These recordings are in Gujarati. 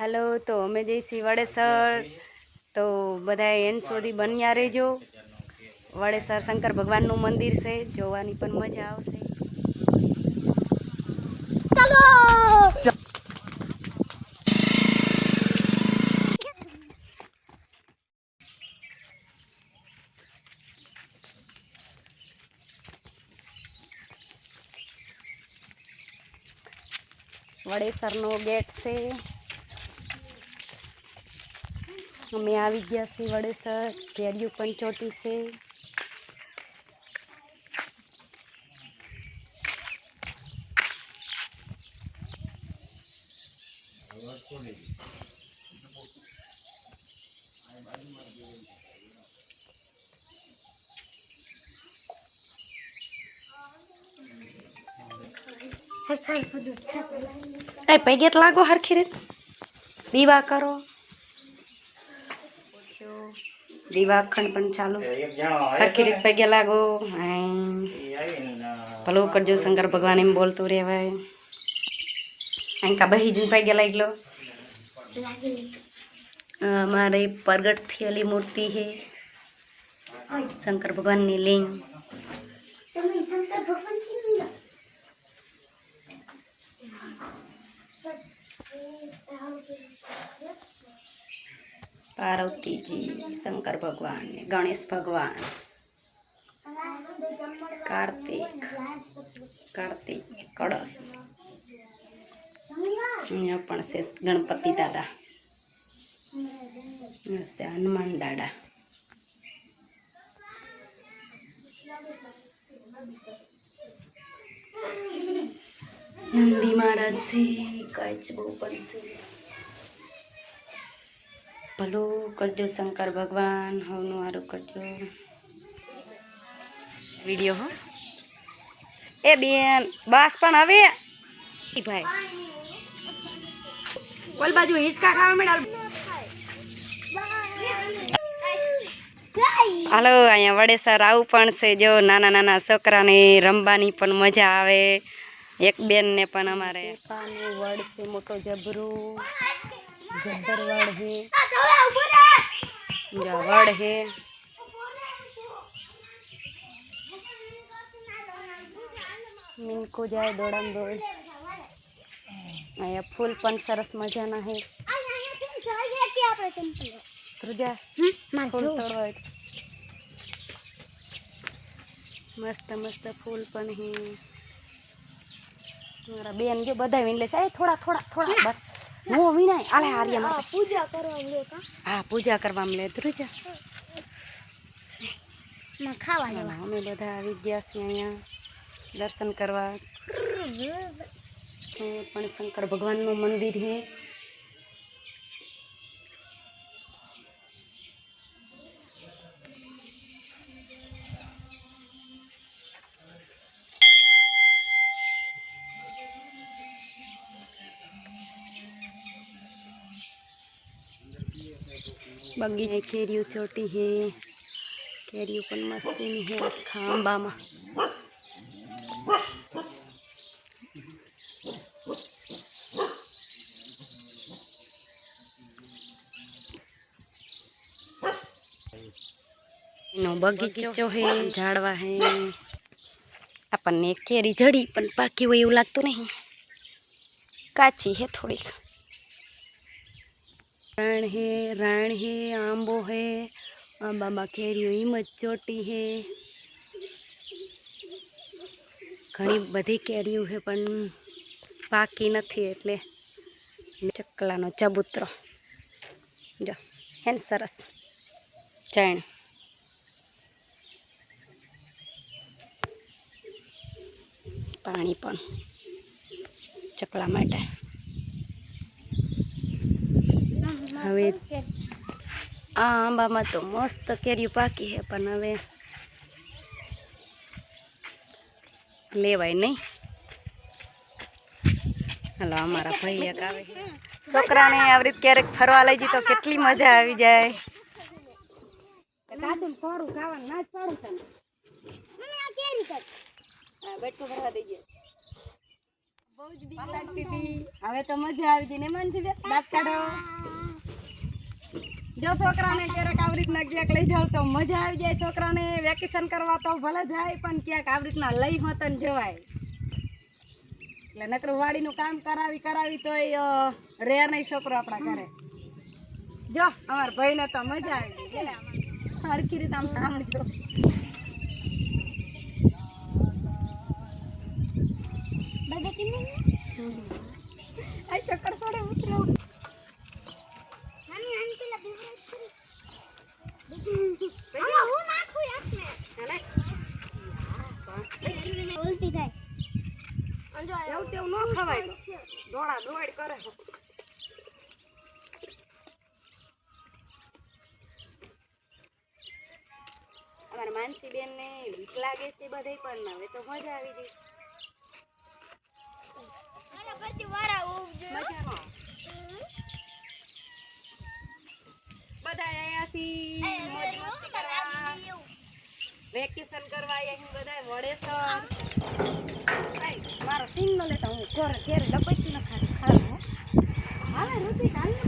હાલો તો અમે જઈશી વડેસર. તો બધા એન સુધી બન્યા રહેજો. વડેસર શંકર ભગવાનનું મંદિર છે જોવાની પણ મજા આવશે. વડેસરનો ગેટ છે. અમે આવી ગયા છીએ વડેસર કેરીયું પણ ચોટી છે. એ પૈગે લાગો હરખી રીત. દીવા કરો. દીવા અખંડ પણ ચાલુ. છે હરખી રીત પૈગે લાગો. ભલું કરજો શંકર ભગવાન એમ બોલતું રહેવાય. અંકા બહી જઈને પૈગે લાગલો. અમારે પ્રગટ થયેલી મૂર્તિ છે શંકર ભગવાનની લિંગ. પાર્વતીજી શંકર ભગવાન ગણેશ ભગવાન, કાર્તિક કાર્તિક કળશ. અહીંયા પણ છે ગણપતિ દાદા. છે હનુમાન દાદા. નંદી મહારાજ છે, કચ્છ બહુ પણ છે. ભલું કરજો શંકર ભગવાન, હવનું સારું કરજો. વીડિયો હો. એ બેન, બસ પણ હવે. ભાઈ. ઓલ બાજુ હિંચકા ખાવા મેળાલ હાલો, અહીંયા વડેસર આવું પણ છે. જો નાના નાના છોકરાને રમવાની પણ મજા આવે. એક બેનને પણ અમારે. વડ છે, મોટો જબરું. જબ્બર વડ છે જા વડ હે મિનકુ જાય દોડામ દોડ અહીંયા ફૂલ પણ સરસ મજાના હે ધ્રુજા ફૂલ તોડવા હોય તો. મસ્ત મસ્ત ફૂલ પણ હે મારા બેન જો બધા વીણ લેશે એ થોડા થોડા થોડા બસ હું વિનાય આલે આર્ય માટે પૂજા કરવા કા? હા પૂજા કરવા લે ધ્રુજા ના ખાવા લેવા. અમે બધા આવી ગયા છીએ અહીંયા દર્શન કરવા. પણ શંકર ભગવાનનું મંદિર છે બગીચે કેરીઓ ચોટી હે કેરીઓ પણ મસ્તીની હે આખા આંબામાં એનો બગીચો હે ઝાડવા હે આપણને કેરી જડી પણ પાકી હોય એવું લાગતું નહીં કાચી હે થોડીક રાણ હે રાણ હે, આંબો હે આંબામાં કેરીઓ હિંમત ચોટી હે. ઘણી બધી કેરીઓ છે, પણ પાકી નથી એટલે ચકલાનો ચબૂતરો. જો, હે ને સરસ. ચણ. પાણી પણ ચકલા માટે. હવે આ આંબામાં તો મસ્ત કેરીઓ પાકી છે પણ હવે લેવાય નહીં. હાલો અમારા ભાઈ એક આવે છોકરાને આવી રીતે ક્યારેક ફરવા લઈ જઈ તો કેટલી મજા આવી જાય. હવે તો મજા આવી ગઈ ને માનસી દાંત કાઢો. જો છોકરાને ક્યારેક આવી રીતના ક્યાંક લઈ જાવ તો મજા આવી જાય. છોકરાને વેકેશન કરવા તો ભલે જાય પણ ક્યાંક આવી રીતના લઈ હોતન જવાય. એટલે નકરું વાડીનું કામ કરાવી કરાવી તોય અ, રે નહીં છોકરો આપણા ઘરે. જો અમારા ભાઈને તો મજા આવી જાય લે. રીતે આમ કામ જો આ ચક્કર સોડે ઉતરો નાની નાની પેલા બીવરેજ કરી આમાં હું નાખું આપને ઉલટી થાય અંજો જેવું તેવું ન ખવાય તો. દોડા દોડ કરે. અમારા માનસી બેન ને વીક લાગે છે બધે પણ હવે તો મજા આવી ગઈ. બધા અહીંયા કરવા. વેકેશન કરવા અહીં બધા વડેસર આય, મારો સિંગ ન લેતા હું ઘરે ઘેર ડબસી ન ખાલી ખાવા. હાલે ઋતિક હાલને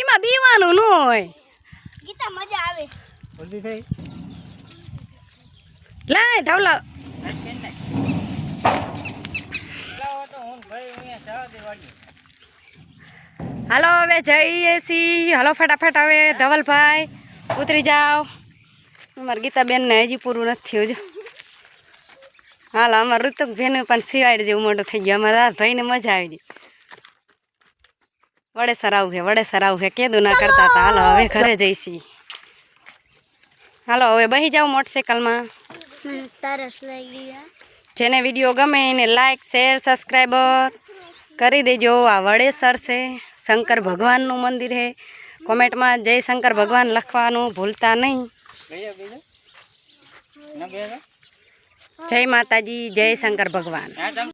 એમાં બીવાનું ન હોય. ગીતા મજા આવે. લાય ધાવલા હાલો હવે જઈએ છીએ. હાલો ફટાફટ હવે ધવલભાઈ ઉતરી જાઓ. અમારા ગીતાબેનને હજી પૂરું નથી થયું જો. હાલો અમારા ઋતુકભાઈને પણ સિવાય જેવું મોટું થઈ ગયું. અમારા ભાઈને મજા આવી ગઈ. વડેસર આવું છે વડેસર આવું છે કેદું ના કરતા હતા. હાલો હવે ઘરે જઈશી હાલો હવે બહી જાઓ મોટરસાઇકલમાં તરસ લાગી ગયા. જેને વીડિયો ગમે એને લાઈક શેર સબસ્ક્રાઈબર કરી દેજો, આ વડેસર છે, શંકર ભગવાનનું મંદિર છે. કોમેન્ટમાં જય શંકર ભગવાન લખવાનું ભૂલતા નહીં. જય માતાજી, જય શંકર ભગવાન.